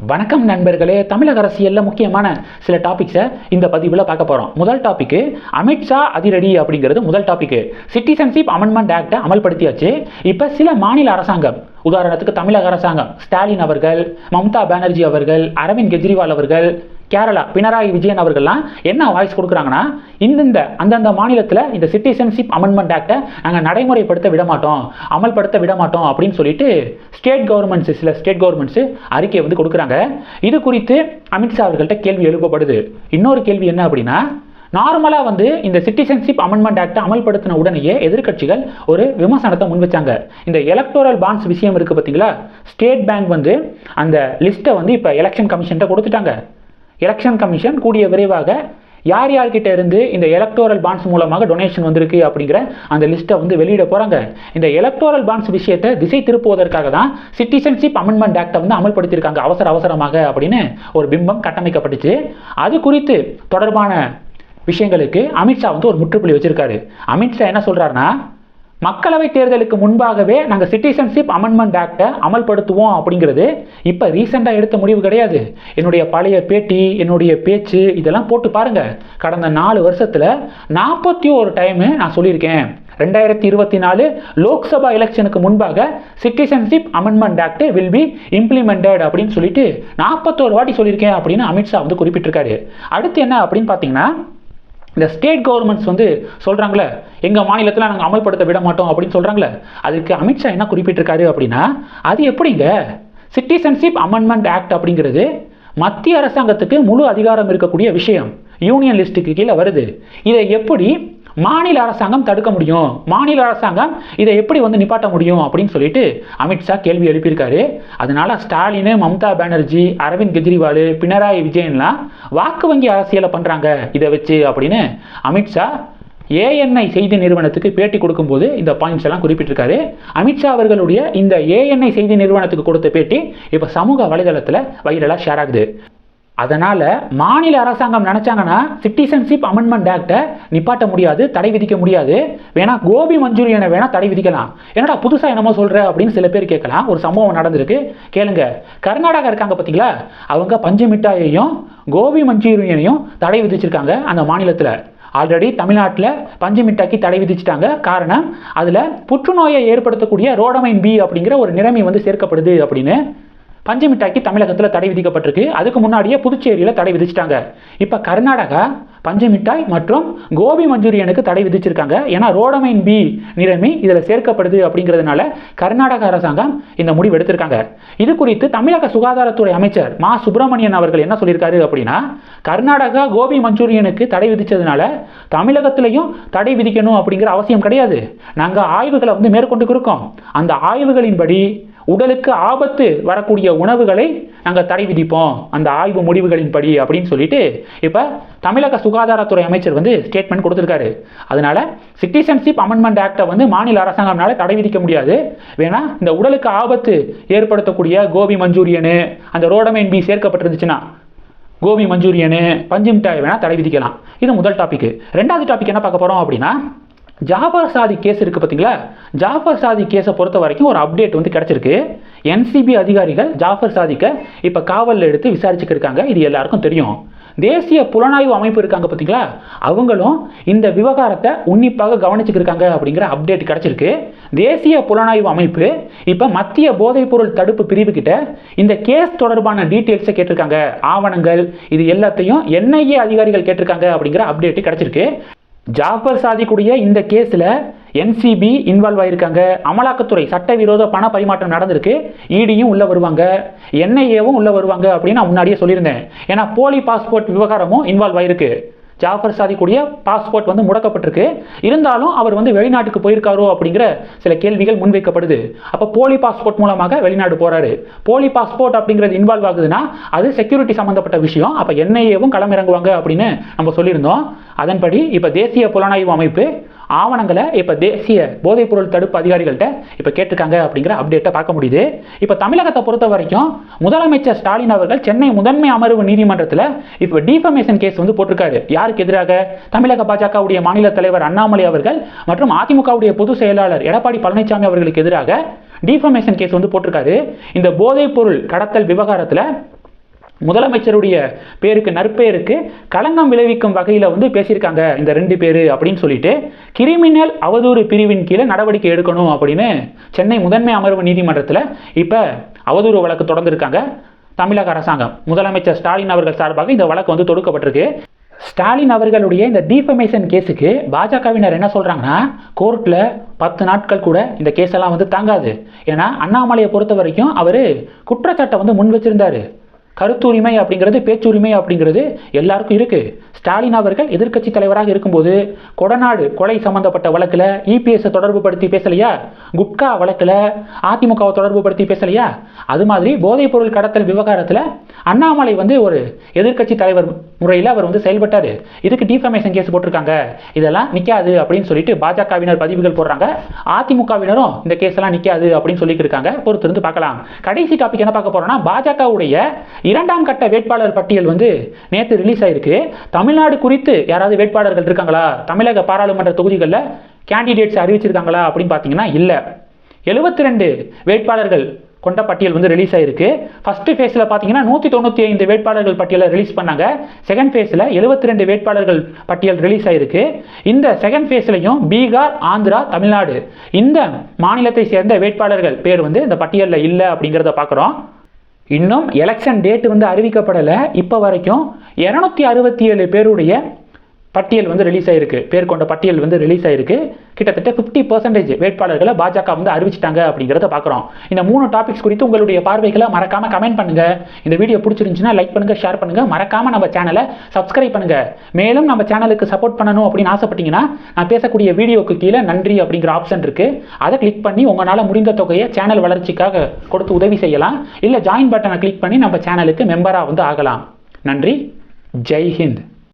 வணக்கம் நண்பர்களே தமிழக அரசியலில் முக்கியமான சில டாபிக்ஸை இந்த பதிவில் பார்க்க போகிறோம் முதல் டாபிக்கு அமித்ஷா அதிரடி அப்படிங்கிறது முதல் டாபிக்கு சிட்டிசன்ஷிப் அமெண்ட்மெண்ட் ஆக்டை அமல்படுத்தியாச்சு. இப்போ சில மாநில அரசாங்கம் உதாரணத்துக்கு தமிழக அரசாங்கம் ஸ்டாலின் அவர்கள் மம்தா பானர்ஜி அவர்கள் அரவிந்த் கெஜ்ரிவால் அவர்கள் கேரளா பினராயி விஜயன் அவர்கள்லாம் என்ன வாய்ஸ் கொடுக்குறாங்கன்னா இந்தந்த அந்தந்த மாநிலத்தில் இந்த சிட்டிசன்ஷிப் அமெண்ட்மெண்ட் ஆக்டை நாங்கள் நடைமுறைப்படுத்த விட மாட்டோம் அமல்படுத்த விட மாட்டோம் அப்படின்னு சொல்லிட்டு ஸ்டேட் கவர்மெண்ட்ஸு சில ஸ்டேட் கவர்மெண்ட்ஸு அறிக்கை வந்து கொடுக்குறாங்க. இது குறித்து அமித்ஷா அவர்கள்ட்ட கேள்வி எழுப்பப்படுது. இன்னொரு கேள்வி என்ன அப்படின்னா நார்மலாக வந்து இந்த சிட்டிசன்ஷிப் அமெண்ட்மெண்ட் ஆக்டை அமல்படுத்தின உடனேயே எதிர்கட்சிகள் ஒரு விமர்சனத்தை முன் வச்சாங்க. இந்த எலக்டோரல் பாண்ட்ஸ் விஷயம் இருக்குது பார்த்தீங்களா ஸ்டேட் பேங்க் வந்து அந்த லிஸ்ட்டை வந்து இப்போ எலெக்ஷன் கமிஷன்கிட்ட கொடுத்துட்டாங்க. எலெக்ஷன் கமிஷன் கூடிய விரைவாக யார் யார்கிட்ட இருந்து இந்த எலக்டோரல் பாண்ட்ஸ் மூலமாக டொனேஷன் வந்திருக்கு அப்படிங்கிற அந்த லிஸ்ட்டை வந்து வெளியிட போகிறாங்க இந்த எலக்டோரல் பாண்ட்ஸ் விஷயத்தை திசை திருப்புவதற்காக தான் சிட்டிசன்ஷிப் அமெண்ட்மெண்ட் ஆக்டை வந்து அமல்படுத்தியிருக்காங்க. அவசர அவசரமாக அப்படின்னு ஒரு பிம்பம் கட்டமைக்கப்பட்டுச்சு. அது குறித்து தொடர்பான விஷயங்களுக்கு அமித்ஷா வந்து ஒரு முற்றுப்புள்ளி வச்சிருக்காரு. அமித்ஷா என்ன சொல்கிறாருன்னா மக்களவை தேர்தலுக்கு முன்பாகவே நாங்கள் சிட்டிசன்ஷிப் அமெண்ட்மெண்ட் ஆக்டை அமல்படுத்துவோம் அப்படிங்கிறது இப்போ ரீசெண்டாக எடுத்த முடிவு கிடையாது. என்னுடைய பழைய பேட்டி என்னுடைய பேச்சு இதெல்லாம் போட்டு பாருங்க. கடந்த நாலு வருஷத்தில் நாற்பத்தி ஒரு டைமு நான் சொல்லியிருக்கேன். ரெண்டாயிரத்தி இருபத்தி நாலு லோக்சபா எலெக்ஷனுக்கு முன்பாக citizenship amendment act will be implemented அப்படின்னு சொல்லிட்டு நாற்பத்தோரு வாட்டி சொல்லியிருக்கேன் அப்படின்னு அமித்ஷா வந்து குறிப்பிட்டிருக்காரு. அடுத்து என்ன அப்படின்னு பார்த்தீங்கன்னா இந்த ஸ்டேட் கவர்மெண்ட்ஸ் வந்து சொல்கிறாங்களே எங்கள் மாநிலத்தில் நாங்கள் அமல்படுத்த விட மாட்டோம் அப்படின்னு சொல்கிறாங்களே அதுக்கு அமித்ஷா என்ன குறிப்பிட்டிருக்காரு அப்படின்னா அது எப்படிங்க? சிட்டிசன்ஷிப் அமெண்ட்மெண்ட் ஆக்ட் அப்படிங்கிறது மத்திய அரசாங்கத்துக்கு முழு அதிகாரம் இருக்கக்கூடிய விஷயம். யூனியன் லிஸ்ட்டுக்கு கீழே வருது. இதை எப்படி மாநில அரசாங்கம் தடுக்க முடியும். மாநில அரசாங்கம் இதை எப்படி வந்து நிப்பாட்ட முடியும் அப்படின்னு சொல்லிட்டு அமித்ஷா கேள்வி எழுப்பியிருக்காரு. அதனால ஸ்டாலின் மம்தா பானர்ஜி அரவிந்த் கெஜ்ரிவால் பினராயி விஜயன்லாம் வாக்கு வங்கி அரசியலை பண்ணுறாங்க இதை வச்சு அப்படின்னு அமித்ஷா ஏஎன்ஐ செய்தி நிறுவனத்துக்கு பேட்டி கொடுக்கும்போது இந்த பாயிண்ட்ஸ் எல்லாம் குறிப்பிட்டிருக்காரு. அமித்ஷா அவர்களுடைய இந்த ஏஎன்ஐ செய்தி நிறுவனத்துக்கு கொடுத்த பேட்டி இப்போ சமூக வலைதளத்தில் வைரலாக ஷேர் ஆகுது. அதனால் மாநில அரசாங்கம் நினச்சாங்கன்னா சிட்டிசன்ஷிப் அமெண்ட்மெண்ட் ஆக்டை நிப்பாட்ட முடியாது தடை விதிக்க முடியாது. வேணா கோபி மஞ்சூரியனை வேணால் தடை விதிக்கலாம். என்னடா புதுசாக என்னமோ சொல்கிற அப்படின்னு சில பேர் கேட்கலாம். ஒரு சம்பவம் நடந்திருக்கு. கேளுங்க. கர்நாடகா இருக்காங்க பார்த்தீங்களா அவங்க பஞ்சு மிட்டாயையும் கோபி மஞ்சூரியனையும் தடை விதிச்சிருக்காங்க அந்த மாநிலத்தில். ஆல்ரெடி தமிழ்நாட்டில் பஞ்சு மிட்டாக்கி தடை விதிச்சிட்டாங்க. காரணம் அதில் புற்றுநோயை ஏற்படுத்தக்கூடிய ரோடமைன் பி அப்படிங்கிற ஒரு நிலைமை வந்து சேர்க்கப்படுது அப்படின்னு பஞ்சமிட்டாய்க்கு தமிழகத்தில் தடை விதிக்கப்பட்டிருக்கு. அதுக்கு முன்னாடியே புதுச்சேரியில் தடை விதிச்சிட்டாங்க. இப்போ கர்நாடகா பஞ்சமிட்டாய் மற்றும் கோபி மஞ்சூரியனுக்கு தடை விதிச்சிருக்காங்க. ஏன்னா ரோடமைன் பி நிலைமை இதில் சேர்க்கப்படுது அப்படிங்கிறதுனால கர்நாடக அரசாங்கம் இந்த முடிவு எடுத்திருக்காங்க. இது குறித்து தமிழக சுகாதாரத்துறை அமைச்சர் மா. சுப்பிரமணியன் அவர்கள் என்ன சொல்லியிருக்காரு அப்படின்னா கர்நாடகா கோபி மஞ்சூரியனுக்கு தடை விதித்ததுனால தமிழகத்திலையும் தடை விதிக்கணும் அப்படிங்கிற அவசியம் கிடையாது. நாங்கள் ஆய்வுகளை வந்து மேற்கொண்டு இருக்கோம் அந்த ஆய்வுகளின்படி உடலுக்கு ஆபத்து வரக்கூடிய உணவுகளை நாங்கள் தடை விதிப்போம். அந்த ஆய்வு முடிவுகளின்படி அப்படின்னு சொல்லிட்டு இப்போ தமிழக சுகாதாரத்துறை அமைச்சர் வந்து ஸ்டேட்மெண்ட் கொடுத்துருக்காரு. அதனால சிட்டிசன்ஷிப் அமெண்ட்மெண்ட் ஆக்டை வந்து மாநில அரசாங்கம்னால தடை விதிக்க முடியாது. வேணா இந்த உடலுக்கு ஆபத்து ஏற்படுத்தக்கூடிய கோபி மஞ்சூரியனு அந்த ரோடமைன் பி சேர்க்கப்பட்டிருந்துச்சுன்னா கோபி மஞ்சூரியனு பஞ்சு மிட்டாய் வேணால் தடை விதிக்கலாம். இது முதல் டாபிக் ரெண்டாவது டாபிக் என்ன பார்க்க போகிறோம் அப்படின்னா ஜாஃபர் சாதி கேஸ் இருக்குது பார்த்தீங்களா ஜாஃபர் சாதி கேஸை பொறுத்த வரைக்கும் ஒரு அப்டேட் வந்து கிடச்சிருக்கு. என்சிபி அதிகாரிகள் ஜாஃபர் சாதிக்கை இப்போ காவலில் எடுத்து விசாரிச்சுக்கிருக்காங்க இது எல்லாருக்கும் தெரியும். தேசிய புலனாய்வு அமைப்பு இருக்காங்க பார்த்தீங்களா அவங்களும் இந்த விவகாரத்தை உன்னிப்பாக கவனிச்சுக்கிருக்காங்க அப்படிங்கிற அப்டேட் கிடச்சிருக்கு. தேசிய புலனாய்வு அமைப்பு இப்போ மத்திய போதைப்பொருள் தடுப்பு பிரிவுக்கிட்ட இந்த கேஸ் தொடர்பான டீட்டெயில்ஸை கேட்டிருக்காங்க. ஆவணங்கள் இது எல்லாத்தையும் என்ஐஏ அதிகாரிகள் கேட்டிருக்காங்க அப்படிங்கிற அப்டேட் கிடச்சிருக்கு. ஜாஃபர் சாதிக்குடைய இந்த கேஸில் என்சிபி இன்வால்வ் ஆயிருக்காங்க. அமலாக்கத்துறை சட்டவிரோத பண பரிமாற்றம் நடந்திருக்கு. இடியும் உள்ளே வருவாங்க. என்ஐஏவும் உள்ளே வருவாங்க அப்படின்னு நான் முன்னாடியே சொல்லியிருந்தேன். ஏன்னா போலி பாஸ்போர்ட் விவகாரமும் இன்வால்வ் ஆயிருக்கு. ஜாஃபர் சாதிக்குடைய பாஸ்போர்ட் வந்து முடக்கப்பட்டிருக்கு. இருந்தாலும் அவர் வந்து வெளிநாட்டுக்கு போயிருக்காரோ அப்படிங்கிற சில கேள்விகள் முன்வைக்கப்படுது. அப்போ போலி பாஸ்போர்ட் மூலமாக வெளிநாடு போகிறாரு போலி பாஸ்போர்ட் அப்படிங்கிறது இன்வால்வ் ஆகுதுன்னா அது செக்யூரிட்டி சம்மந்தப்பட்ட விஷயம். அப்போ என்ஐஏவும் களமிறங்குவாங்க அப்படின்னு நம்ம சொல்லியிருந்தோம். அதன்படி இப்போ தேசிய புலனாய்வு அமைப்பு ஆவணங்களை இப்போ தேசிய போதைப்பொருள் தடுப்பு அதிகாரிகள்கிட்ட இப்போ கேட்டிருக்காங்க அப்படிங்கிற அப்டேட்டை பார்க்க முடியுது. இப்போ தமிழகத்தை பொறுத்த வரைக்கும் முதலமைச்சர் ஸ்டாலின் அவர்கள் சென்னை முதன்மை அமர்வு நீதிமன்றத்தில் இப்போ டிஃபமேஷன் கேஸ் வந்து போட்டிருக்காரு. யாருக்கு எதிராக? தமிழக பாஜகவுடைய மாநில தலைவர் அண்ணாமலை அவர்கள் மற்றும் அதிமுகவுடைய பொதுச் செயலாளர் எடப்பாடி பழனிசாமி அவர்களுக்கு எதிராக டிஃபமேஷன் கேஸ் வந்து போட்டிருக்காரு. இந்த போதைப்பொருள் கடத்தல் விவகாரத்தில் முதலமைச்சருடைய பேருக்கு நற்பெயருக்கு களங்கம் விளைவிக்கும் வகையில் வந்து பேசியிருக்காங்க இந்த ரெண்டு பேர் அப்படின்னு சொல்லிட்டு. கிரிமினல் அவதூறு பிரிவின் கீழே நடவடிக்கை எடுக்கணும் அப்படின்னு சென்னை முதன்மை அமர்வு நீதிமன்றத்தில் இப்போ அவதூறு வழக்கு தொடர்ந்துருக்காங்க. தமிழக அரசாங்கம் முதலமைச்சர் ஸ்டாலின் அவர்கள் சார்பாக இந்த வழக்கு வந்து தொடுக்கப்பட்டிருக்கு. ஸ்டாலின் அவர்களுடைய இந்த டீஃபமேஷன் கேஸுக்கு பாஜகவினர் என்ன சொல்கிறாங்கன்னா கோர்ட்டில் பத்து நாட்கள் கூட இந்த கேஸெல்லாம் வந்து தாங்காது. ஏன்னா அண்ணாமலையை பொறுத்த வரைக்கும் அவர் குற்றச்சாட்டை வந்து முன் வச்சிருந்தாரு. கருத்துரிமை அப்படிங்கிறது பேச்சுரிமை அப்படிங்கிறது எல்லாருக்கும் இருக்குது ஸ்டாலின் அவர்கள் எதிர்க்கட்சி தலைவராக இருக்கும்போது கொடநாடு கொலை சம்பந்தப்பட்ட வழக்கில் இபிஎஸ் தொடர்பு படுத்தி பேசலையா? குட்கா வழக்கில் அதிமுகவை தொடர்பு படுத்தி பேசலையா? அது மாதிரி போதைப் பொருள் கடத்தல் விவகாரத்தில் அண்ணாமலை வந்து ஒரு எதிர்க்கட்சி தலைவர் முறையில் அவர் வந்து செயல்பட்டார். இதுக்கு டிஃபமேஷன் கேஸ் போட்டிருக்காங்க. இதெல்லாம் நிற்காது அப்படின்னு சொல்லிட்டு பாஜகவினர் பதிவுகள் போடுறாங்க. அதிமுகவினரும் இந்த கேஸ் எல்லாம் நிற்காது அப்படின்னு சொல்லிட்டு இருக்காங்க பொறுத்திருந்து பார்க்கலாம். கடைசி டாபிக் என்ன பார்க்க போறோம்னா பாஜகவுடைய இரண்டாம் கட்ட வேட்பாளர் பட்டியல் வந்து நேற்று ரிலீஸ் ஆயிருக்கு. தமிழ்நாடு குறித்து யாராவது வேட்பாளர்கள் இருக்காங்களா? தமிழக பாராளுமன்ற தொகுதிகளில் கேண்டிடேட்ஸ் அறிவிச்சிருக்காங்களா அப்படின்னு பார்த்தீங்கன்னா இல்லை. எழுபத்தி ரெண்டு வேட்பாளர்கள் கொண்ட பட்டியல் வந்து ரிலீஸ் ஆயிருக்கு. ஃபர்ஸ்ட் ஃபேஸில் பார்த்தீங்கன்னா நூற்றி தொண்ணூற்றி ஐந்து வேட்பாளர்கள் பட்டியலை ரிலீஸ் பண்ணாங்க. செகண்ட் ஃபேஸில் எழுபத்தி ரெண்டு வேட்பாளர்கள் பட்டியல் ரிலீஸ் ஆயிருக்கு. இந்த செகண்ட் ஃபேஸ்லையும் பீகார் ஆந்திரா தமிழ்நாடு இந்த மாநிலத்தை சேர்ந்த வேட்பாளர்கள் பேர் வந்து இந்த பட்டியலில் இல்லை அப்படிங்கிறத பார்க்குறோம் இன்னும் எலெக்ஷன் டேட் வந்து அறிவிக்கப்படலை. இப்போ வரைக்கும் இரநூத்தி அறுபத்தி ஏழு பேருடைய பட்டியல் வந்து ரிலீஸ் ஆயிருக்கு. பேர் கொண்ட பட்டியல் வந்து ரிலீஸ் ஆயிருக்கு. கிட்டத்தட்ட ஃபிஃப்டி பர்சன்டேஜ் வேட்பாளர்களை பாஜக வந்து அறிவிச்சிட்டாங்க அப்படிங்கிறத பார்க்குறோம் இந்த மூணு டாபிக்ஸ் குறித்து உங்களுடைய பார்வைகளை மறக்காம கமெண்ட் பண்ணுங்க. இந்த வீடியோ பிடிச்சிருந்துச்சுன்னா லைக் பண்ணுங்க ஷேர் பண்ணுங்க. மறக்காம நம்ம சேனலை சப்ஸ்கிரைப் பண்ணுங்க. மேலும் நம்ம சேனலுக்கு சப்போர்ட் பண்ணணும் அப்படின்னு ஆசைப்பட்டீங்கன்னா நான் பேசக்கூடிய வீடியோக்கு கீழே நன்றி அப்படிங்கிற ஆப்ஷன் இருக்கு. அதை கிளிக் பண்ணி உங்களால் முடிந்த தொகையை சேனல் வளர்ச்சிக்காக கொடுத்து உதவி செய்யலாம். இல்லை ஜாயின் பட்டனை கிளிக் பண்ணி நம்ம சேனலுக்கு மெம்பராக வந்து ஆகலாம். நன்றி. ஜெய் ஹிந்த்.